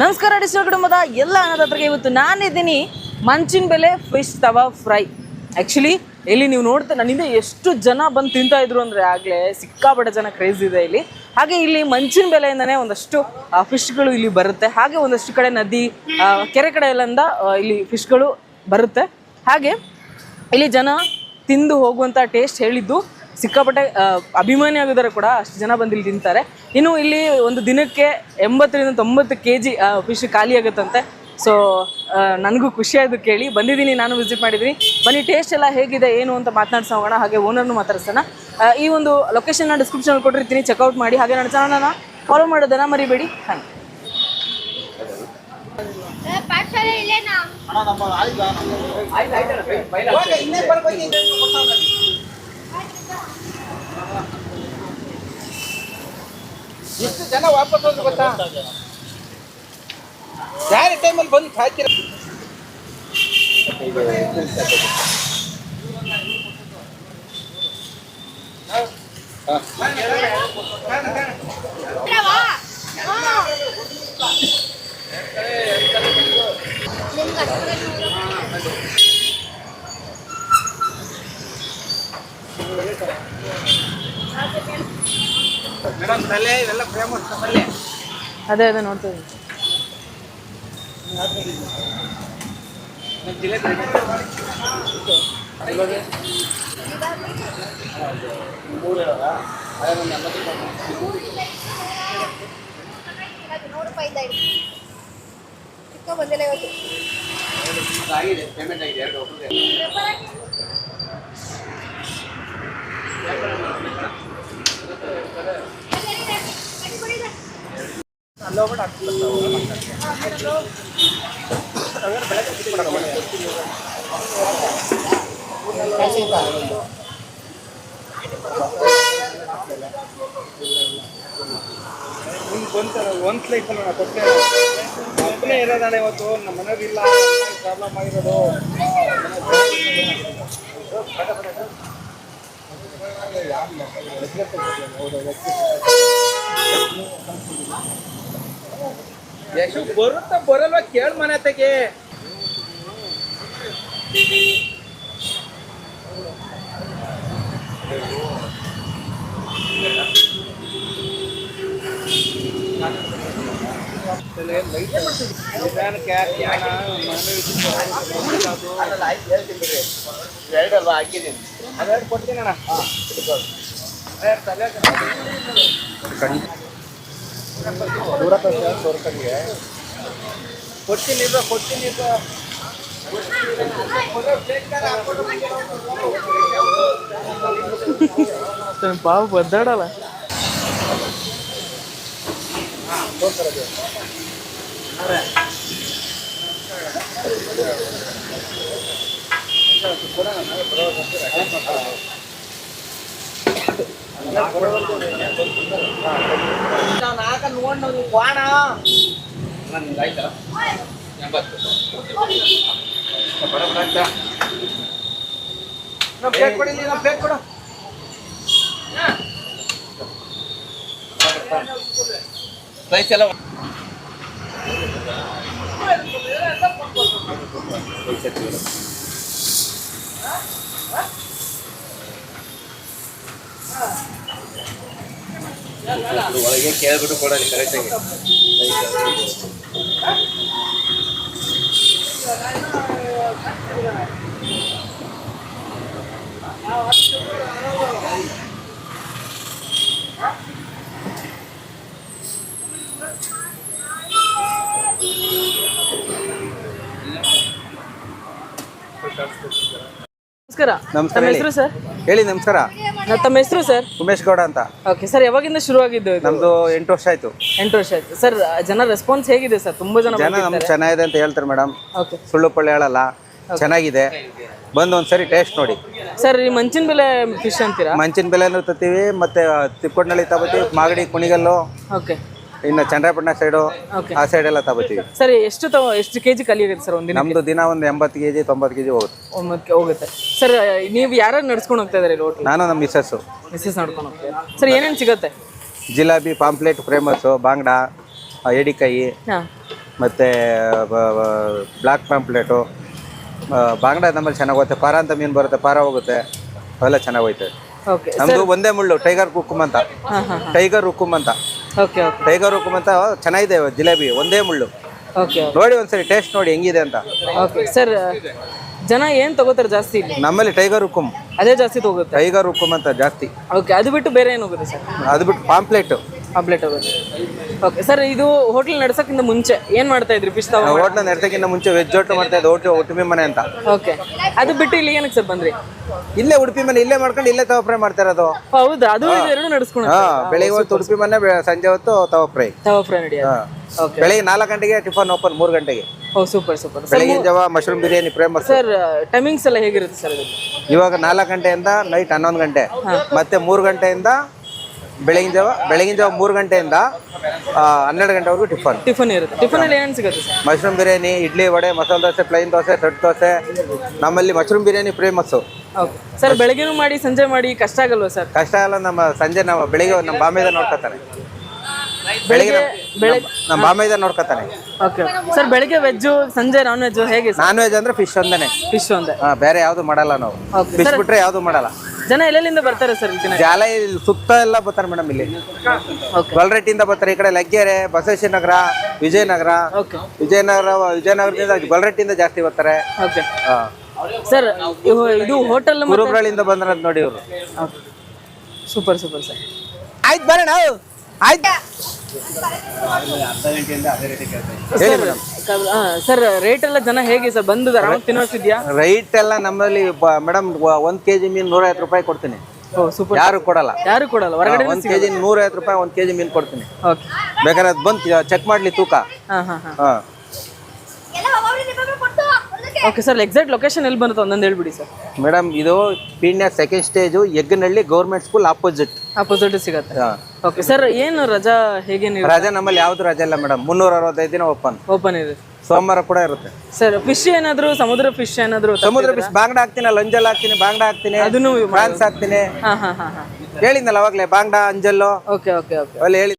ನಮಸ್ಕಾರ ಡಿಸ್ಟರ್ ಕುಟುಂಬದ ಎಲ್ಲ ಅನ್ನದಾತ್ರಿಗೆ ಇವತ್ತು ನಾನಿದ್ದೀನಿ ಮಂಚಿನ ಬೆಲೆ ಫಿಶ್ ತವಾ ಫ್ರೈ ಆ್ಯಕ್ಚುಲಿ ಇಲ್ಲಿ ನೀವು ನೋಡ್ತಾ ನನ್ನಿಂದ ಎಷ್ಟು ಜನ ಬಂದು ತಿಂತಾ ಇದ್ರು ಅಂದರೆ ಆಗಲೇ ಸಿಕ್ಕಾಪಟ್ಟೆ ಜನ ಕ್ರೇಜ್ ಇದೆ ಇಲ್ಲಿ. ಹಾಗೆ ಇಲ್ಲಿ ಮಂಚಿನ ಬೆಲೆಯಿಂದನೇ ಒಂದಷ್ಟು ಫಿಶ್ಗಳು ಇಲ್ಲಿ ಬರುತ್ತೆ. ಹಾಗೆ ಒಂದಷ್ಟು ಕಡೆ ನದಿ ಕೆರೆ ಕಡೆ ಎಲ್ಲಿಂದ ಇಲ್ಲಿ ಫಿಶ್ಗಳು ಬರುತ್ತೆ. ಹಾಗೆ ಇಲ್ಲಿ ಜನ ತಿಂದು ಹೋಗುವಂಥ ಟೇಸ್ಟ್ ಹೇಳಿದ್ದು. ಸಿಕ್ಕಾಪಟ್ಟೆ ಅಭಿಮಾನಿ ಆಗಿದ್ದಾರೆ ಕೂಡ ಅಷ್ಟು ಜನ ಬಂದು ಇಲ್ಲಿ ತಿಂತಾರೆ. ಇನ್ನು ಇಲ್ಲಿ ಒಂದು ದಿನಕ್ಕೆ ಎಂಬತ್ತರಿಂದ ತೊಂಬತ್ತು ಕೆ ಜಿ ಫಿಶ್ ಖಾಲಿ ಆಗುತ್ತಂತೆ. ಸೊ ನನಗೂ ಖುಷಿಯಾಯಿತು ಆಯ್ತು ಕೇಳಿ. ಬಂದಿದ್ದೀನಿ ನಾನು ವಿಸಿಟ್ ಮಾಡಿದ್ದೀನಿ. ಬನ್ನಿ ಟೇಸ್ಟ್ ಎಲ್ಲ ಹೇಗಿದೆ ಏನು ಅಂತ ಮಾತನಾಡ್ಸೋಣ ಹೋಗೋಣ. ಹಾಗೆ ಓನರ್ನು ಮಾತಾಡ್ಸೋಣ. ಈ ಒಂದು ಲೊಕೇಶನ್ನ ಡಿಸ್ಕ್ರಿಪ್ಷನಲ್ಲಿ ಕೊಟ್ಟಿರ್ತೀನಿ ಚೆಕ್ಔಟ್ ಮಾಡಿ. ಹಾಗೆ ನನ್ನ ಚಾನಲನ್ನು ಫಾಲೋ ಮಾಡೋದನ್ನು ಮರಿಬೇಡಿ. ಹಾಂ. ಪಾಠಶಾಲೆ ಎಷ್ಟು ಜನ ವಾಪಸ್ ಹೋದ್ರು ಗೊತ್ತಾ? ಯಾರ ಟೈಮಲ್ಲಿ ಬಂದು ಕಾಯ್ತೀರ ಮೇಡಮ್ ತಲೆ ಇವೆಲ್ಲ ಫೇಮಸ್ ನಮ್ಮಲ್ಲಿ ಅದೇ ಅದೇ ನೋಡ್ತಾ ಬಂದಿಲ್ಲ ಇವತ್ತು ಆಗಿದೆ ಪೇಮೆಂಟ್ ಆಗಿದೆ ಎರಡು ನಿಮ್ಗೆ ಬಂತ ಒಂದು ಲೈಫಲ್ಲಿ ನಾನು ಕೊಟ್ಟೆ ಒಬ್ಬನೇ ಇರೋದಾಳೆ ಇವತ್ತು ನಮ್ಮ ಮನೆಯವ್ರು ಇಲ್ಲ ಪ್ರಾಬ್ಲಮ್ ಆಗಿರೋದು ಯಶು ಬರುತ್ತಾ ಬರಲ್ವಾ ಕೇಳ್ ಮನೆ ತೆಗೆ ಎರಡಲ್ವಾ ಹಾಕಿದ್ದೀನಿ ಅದೆರಡು ಕೊಡ್ತೀನಿ ಅಣ್ಣ ತಲೆ ಕೊಡ್ತೀನಿ ಇಲ್ಲ ಕೊಡ್ತೀನಿ ಇರೋ ಪಾವು ಬದ್ದಾಡಲ್ಲ ಆಗ ನೋಡಿ ಕ್ವಾಣ ನನ್ಗೆ ಆಯ್ತಾ ಎಂಬತ್ತು ನಮ್ಮ ಕೊಡಿ ನಾವು ಪ್ಲೇಟ್ ಕೊಡು ಪ್ರೈಸ್ ಎಲ್ಲ ಒಳಗೆ ಕೇಳ್ಬಿಟ್ಟು ಕೊಡಲಿ ಕರೆಕ್ಟಾಗಿ ನಮಸ್ಕಾರ. ನಮಸ್ಕಾರ ಸರ್? ಹೇಳಿ ನಮಸ್ಕಾರ. ತಮ್ಮ ಹೆಸರು ಸರ್? ಉಮೇಶ್ ಗೌಡ ಅಂತ. ಓಕೆ ಸರ್ ಯಾವಾಗಿಂದ ಶುರುವಾಗಿದ್ದು ಇದು? ನಮ್ದು ಎಂಟು ವರ್ಷ ಆಯ್ತು. ಎಂಟು ವರ್ಷ ಆಯ್ತು. ಸರ್ ಜನ ರೆಸ್ಪಾನ್ಸ್ ಹೇಗಿದೆ ಸರ್? ತುಂಬಾ ಜನ ಜನ ನಮ್ಗೆ ಚೆನ್ನಾಗಿದೆ ಅಂತ ಹೇಳ್ತಾರೆ ಮೇಡಮ್ ಓಕೆ ಸುಳ್ಳು ಪಳ್ಳೆ ಹೇಳಲ್ಲ. ಚೆನ್ನಾಗಿದೆ. ಬಂದು ಒಂದ್ಸರಿ ಟೇಸ್ಟ್ ನೋಡಿ. ಸರ್ ಈ ಮಂಚಿನ ಬೆಲೆ ಫಿಶ್ ಅಂತೀರಾ? ಮಂಚಿನ ಬೆಲೆನೂ ತತ್ತೀವಿ ಮತ್ತೆ ತಿಪ್ಪಣ್ಣಳ್ಳಿ ತಗೋತೀವಿ ಮಾಗಡಿ ಕುಣಿಗಲ್ಲು. ಓಕೆ ಇನ್ನು ಚಂದ್ರಪಟ್ಟಣ ಸೈಡು Okay. ಆ ಸೈಡ್ ಎಲ್ಲ ತಗೋತೀವಿ. ಸರ್ ಎಷ್ಟು ತಗೋ ಎಷ್ಟು ಕೆ ಜಿ ಖಾಲಿ ಆಗುತ್ತೆ ಸರ್ ಒಂದಿನ ನಮ್ದು ದಿನ ಒಂದು ಎಂಬತ್ತು ಕೆ ಜಿ ತೊಂಬತ್ತು ಕೆ ಜಿ ಹೋಗುತ್ತೆ. ಹೋಗುತ್ತೆ. ಸರ್ ನೀವು ಯಾರು ನಡ್ಸ್ಕೊಂಡು ಹೋಗ್ತಾ ಇದ್ದಾರೆ ಹೋಟ್ಲ್ ನಾನು ನಮ್ಮ ಮಿಸ್ಸಸ್ಸು ಮಿಸ್ಸಸ್ ನಡ್ಕೊಂಡು ಹೋಗ್ತೀರಾ ಸರ್ ಏನೇನು ಸಿಗುತ್ತೆ? ಜಿಲಾಬಿ ಪಾಂಪ್ಲೆಟ್ ಫೇಮಸ್ಸು ಬಾಂಗ್ಡಾ ಎಡಿಕಾಯಿ ಏಡಿಕಾಯಿ ಹಾಂ. ಮತ್ತು ಬ್ಲ್ಯಾಕ್ ಪಾಂಪ್ಲೆಟು ಬಾಂಗ್ಡಾ ನಮ್ಮಲ್ಲಿ ಚೆನ್ನಾಗಿ ಹೋಗುತ್ತೆ. ಪಾರ ಅಂತ ಮೀನು ಬರುತ್ತೆ ಪಾರ ಹೋಗುತ್ತೆ. ಅವೆಲ್ಲ ಚೆನ್ನಾಗಿ ಹೋಯ್ತದೆ ಓಕೆ ನಮ್ಮದು ಒಂದೇ ಮುಳ್ಳು ಟೈಗರ್ ಹುಕ್ಕುಮ್ ಅಂತ. ಹಾಂ ಹಾಂ ಟೈಗರ್ ಹುಕ್ಕುಮ್ ಅಂತ. ಓಕೆ ಓಕೆ ಟೈಗರ್ ಹುಕುಮ್ ಅಂತ ಚೆನ್ನಾಗಿದೆ ಜಿಲೇಬಿ ಒಂದೇ ಮುಳ್ಳು. ಓಕೆ ನೋಡಿ ಒಂದ್ಸರಿ ಟೇಸ್ಟ್ ನೋಡಿ ಹೆಂಗಿದೆ ಅಂತ. ಓಕೆ ಸರ್ ಜನ ಏನು ತಗೋತಾರೆ ಜಾಸ್ತಿ ಇಲ್ಲಿ? ನಮ್ಮಲ್ಲಿ ಟೈಗರ್ ಹುಕುಮ್ ಅದೇ ಜಾಸ್ತಿ ತಗೋತಾರೆ. ಟೈಗರ್ ಹುಕುಮ್ ಅಂತ ಜಾಸ್ತಿ. ಓಕೆ ಅದು ಬಿಟ್ಟು ಬೇರೆ ಏನು ಹೋಗುತ್ತೆ ಸರ್ ಅದು ಬಿಟ್ಟು ಪಾಂಪ್ಲೆಟ್. ಆಮ್ಲೆಟ್ ಅದು. ಓಕೆ ಸರ್ ಇದು ಹೋಟೆಲ್ ನಡ್ಸೋಕ್ಕಿಂತ ಮುಂಚೆ ಏನ್ ಮಾಡ್ತಾ ಇದ್ರಿ? ಫಿಶ್ ತಾವ ಹೋಟ್ಲ ನೆಡ್ತಕ್ಕಿಂತ ಮುಂಚೆ ವೆಜ್ ಹೋಟೆಲ್ ಮಾಡ್ತಾ ಇದ್ದೆ ಹೋಟೆಲ್ ಉಡುಪಿ ಮನೆ ಅಂತ. ಓಕೆ ಅದು ಬಿಟ್ಟು ಇಲ್ಲಿ ಏನಕ್ಕೆ ಸರ್ ಬಂದ್ರಿ? ಇಲ್ಲೇ ಉಡುಪಿ ಮನೆ ಇಲ್ಲೇ ಮಾಡ್ಕೊಂಡು ಇಲ್ಲೇ ತವ ಫ್ರೈ ಮಾಡ್ತಾ ಇರೋದು. ಹೌದಾ? ಅದು ಇದು ಎರಡು ನಡೆಸ್ಕೊಂಡು ಹಾ ಬೆಳಿಗ್ಗೆ ಹೊತ್ತು ಉಡುಪಿ ಮನೆ ಬೆ- ಸಂಜೆ ಹೊತ್ತು ತವ ಫ್ರೈ ತವ ಫ್ರೈ ನಡೆಯೋದು ಓಕೆ ಬೆಳಿಗ್ಗೆ ನಾಲ್ಕು ಗಂಟೆಗೆ ಟಿಫನ್ ಓಪನ್ ಮೂರು ಗಂಟೆಗೆ. ಓ ಸೂಪರ್ ಸೂಪರ್ ಸರ್ ಬೆಳಗಿನ ಜಾವ mushroom biryani famous sir timings ಎಲ್ಲ ಹೇಗಿರುತ್ತೆ ಸರ್ ಇದು ಇವಾಗ ನಾಲ್ಕು ಗಂಟೆಯಿಂದ ನೈಟ್ ಹನ್ನೊಂದು ಗಂಟೆ. ಮತ್ತೆ ಮೂರು ಗಂಟೆಯಿಂದ ಬೆಳಗಿನ ಜಾವ ಬೆಳಗಿನ ಜಾವ ಮೂರು ಗಂಟೆಯಿಂದ ಹನ್ನೆರಡು ಗಂಟೆವರೆಗೂ ಟಿಫನ್. ಟಿಫನ್ ಇರುತ್ತೆ. ಟಿಫನಲ್ಲಿ ಏನು ಸಿಗುತ್ತೆ sir? Mushroom biryani idli vada masala dosa plain dosa set dosa. ನಮ್ಮಲ್ಲಿ mushroom biryani famous okay. Sir ಬೆಳಗ್ಗೆನೂ ಮಾಡಿ ಸಂಜೆ ಮಾಡಿ ಕಷ್ಟ ಆಗಲ್ವಾ ಸರ್? ಕಷ್ಟ ಆಗಲ್ಲ ನಮ್ಮ ಸಂಜೆ ನಾವು ಬೆಳಿಗ್ಗೆ ನಮ್ಮ ಬಾಂಬೆದ ನೋಡ್ಕೊತಾನೆ. ಬೆಳಿಗ್ಗೆ ಬೆಳಗ್ಗೆ ನಮ್ಮ ಬಾಂಬೆದ ನೋಡ್ಕೊತಾನೆ. ಓಕೆ. ಸರ್ ಬೆಳಗ್ಗೆ ವೆಜ್ಜು ಸಂಜೆ ನಾನ್ ವೆಜ್ಜು ಹೇಗೆ ನಾನ್ ವೆಜ್ ಅಂದ್ರೆ ಫಿಶ್ ಒಂದೇನೆ. ಫಿಶ್ ಒಂದೇ. ಹಾ, ಬೇರೆ ಯಾವುದು ಮಾಡಲ್ಲ ನಾವು. ಫಿಶ್ ಬಿಟ್ರೆ ಯಾವುದು ಮಾಡಲ್ಲ. ಜನ ಎಲ್ಲೆಲ್ಲಿಂದ ಬರ್ತಾರೆ ಸರ್ ಇಲ್ಲಿ ಜಾಲ ಇಲ್ಲಿ ಸುತ್ತ ಎಲ್ಲ ಬರ್ತಾರೆ ಮೇಡಮ್ ಇಲ್ಲಿ. ಓಕೆ ಗೊಲ್ರೆಟ್ಟಿಂದ ಬರ್ತಾರೆ ಈ ಕಡೆ ಲಗ್ಗೆರೆ ಬಸವೇಶ್ವರ ನಗರ ವಿಜಯನಗರ. ಓಕೆ ವಿಜಯನಗರ ವಿಜಯನಗರದಿಂದ ಗೊಲ್ರೆಟ್ಟಿಂದ ಜಾಸ್ತಿ ಬರ್ತಾರೆ. ಓಕೆ ಹಾ. ಸರ್ ಇದು ಹೋಟೆಲ್ ಗುರುಗಳಿಂದ ಬಂದ್ರ ನೋಡಿ ಇವರು. ಸೂಪರ್ ಸೂಪರ್ ಸರ್ ಆಯ್ತು ಬರೋಣ. ಆಯ್ತು. ಹೇಳಿ ಮೇಡಮ್. ಸರ್ ರೇಟ್ ಎಲ್ಲ ಜನ ಹೇಗೆ ಸರ್? ಬಂದು ಆರಾಮಾಗಿ ತಿನ್ನೋಷ್ಟಿದ್ಯಾ ರೈಟ್ ಎಲ್ಲ ನಮ್ಮಲ್ಲಿ ಮೇಡಮ್ ಒಂದ್ ಕೆಜಿ ಮೀನು ನೂರೈವತ್ತು ರೂಪಾಯಿ ಕೊಡ್ತೀನಿ. ಸೂಪರ್ ಯಾರು ಕೊಡಲ್ಲ. ಯಾರು ಕೊಡಲ್ಲ? ಹೊರಗಡೆ ಒಂದ್ ಕೆಜಿ ನೂರೈವತ್ತು ರೂಪಾಯಿ ಒಂದ್ ಕೆಜಿ ಮೀನು ಕೊಡ್ತೀನಿ. ಓಕೆ ಬೇಕಾದ್ರೆ ಅದು ಬಂದು ಚೆಕ್ ಮಾಡ್ಲಿ ತೂಕ. ಓಕೆ ಸರ್ ಎಕ್ಸಾಕ್ಟ್ ಲೊಕೇಶನ್ ಎಲ್ಲಿ ಬರುತ್ತೆ ಒಂದೊಂದು ಹೇಳ್ಬಿಡಿ ಸರ್ ಮೇಡಮ್ ಇದು Peenya second stage Egganahalli government school opposite opposite ಸಿಗತ್ತೆ. ಓಕೆ ಸರ್ ಏನು ರಜಾ ಹೇಗೇನು ರಜಾ ನಮ್ಮಲ್ಲಿ ಯಾವ್ದು ರಜೆ ಇಲ್ಲ ಮೇಡಮ್ ಮುನ್ನೂರ ಅರವತ್ತೈದು ದಿನ ಓಪನ್ ಓಪನ್ ಇದೆ. ಸೋಮವಾರ ಕೂಡ ಇರುತ್ತೆ. ಸರ್ ಫಿಶ್ ಏನಾದ್ರು ಸಮುದ್ರ ಫಿಶ್ ಏನಾದ್ರು ಸಮುದ್ರ ಫಿಶ್ ಬಾಂಗ್ಡ ಹಾಕ್ತೀನಿ ಲಂಜಲ್ ಹಾಕ್ತೀನಿ ಬಾಂಗ್ಡ ಹಾಕ್ತೀನಿ ಅದನ್ನು ಫ್ರಾನ್ಸ್ ಹಾಕ್ತೀನಿ. ಹೇಳಿದ್ನಲ್ಲ ಅವಾಗಲೇ ಬಾಂಗ್ಡ ಅಂಜಲ್ಲು. ಓಕೆ ಓಕೆ ಓಕೆ ಅಲ್ಲಿ ಹೇಳಿ